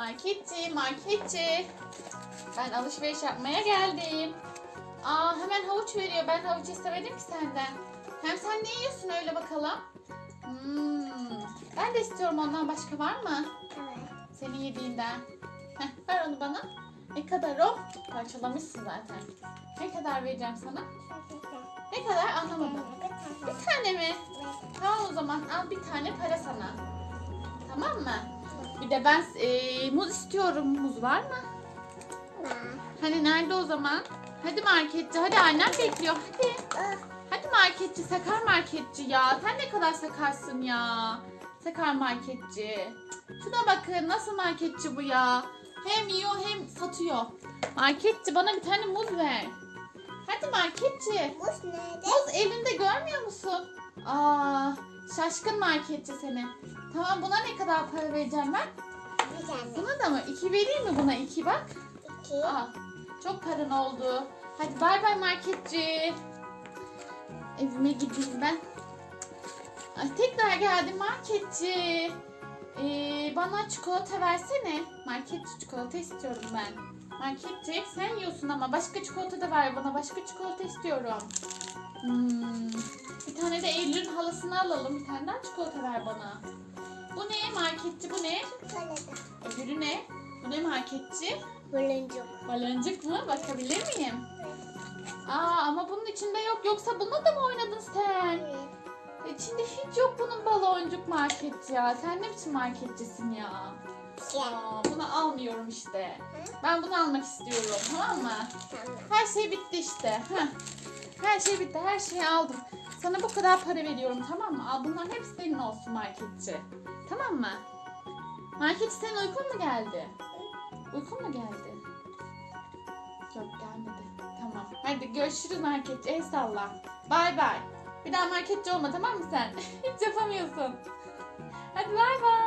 Marketçi, marketçi. Ben alışveriş yapmaya geldim. Aa hemen havuç veriyor. Ben havuç istemedim ki senden. Hem sen ne yiyorsun öyle bakalım? Hmm, ben de istiyorum ondan başka var mı? Evet. Senin yediğinden. Heh, ver onu bana. Ne kadar o? Parçalamışsın zaten. Ne kadar vereceğim sana? Ne kadar anlamadım. Bir tane mi? Tamam o zaman al bir tane para sana. Tamam mı? Bir de ben e, muz istiyorum. Muz var mı? Hani nerede o zaman? Hadi marketçi. Hadi annem bekliyor. Hadi. Hadi marketçi. Sakar marketçi ya. Sen ne kadar sakarsın ya. Sakar marketçi. Şuna bakın nasıl marketçi bu ya. Hem yiyor hem satıyor. Marketçi bana bir tane muz ver. Hadi marketçi. Buz nerede? Muz elinde görmüyor musun? Aa, şaşkın marketçi seni. Tamam buna ne kadar para vereceğim ben? Bir tane. Buna da mı? İki vereyim mi buna? iki bak. İki. Aa, çok paran oldu. Hadi bay bay marketçi. Evime gideyim ben. Ay, tekrar geldim marketçi. Ee, bana çikolata versene. Marketçi çikolata istiyorum ben. Marketçi sen yiyorsun ama başka çikolata da ver bana. Başka çikolata istiyorum. Hmm, bir tane de Eylül'ün halasını alalım. Bir tane daha çikolata ver bana. Bu ne marketçi bu ne? Çikolata. Öbürü ne? Bu ne marketçi? Buluncuk. Baloncuk mu? Bakabilir miyim? Aa ama bunun içinde yok. Yoksa bununla da mı oynadın sen? Evet. İçinde hiç yok bunun baloncuk market ya. Sen ne biçim marketçisin ya? Aa, bunu almıyorum işte. Ben bunu almak istiyorum tamam mı? Tamam. Her şey bitti işte. Heh. Her şey bitti. Her şeyi aldım. Sana bu kadar para veriyorum tamam mı? Al bunların hepsi senin olsun marketçi. Tamam mı? Marketçi senin uykun mu geldi? Uykun mu geldi? Yok gelmedi. Tamam. Hadi görüşürüz marketçi. El salla. Bay bay. Bir daha marketçi olma tamam mı sen? Hiç yapamıyorsun. Hadi bay bay.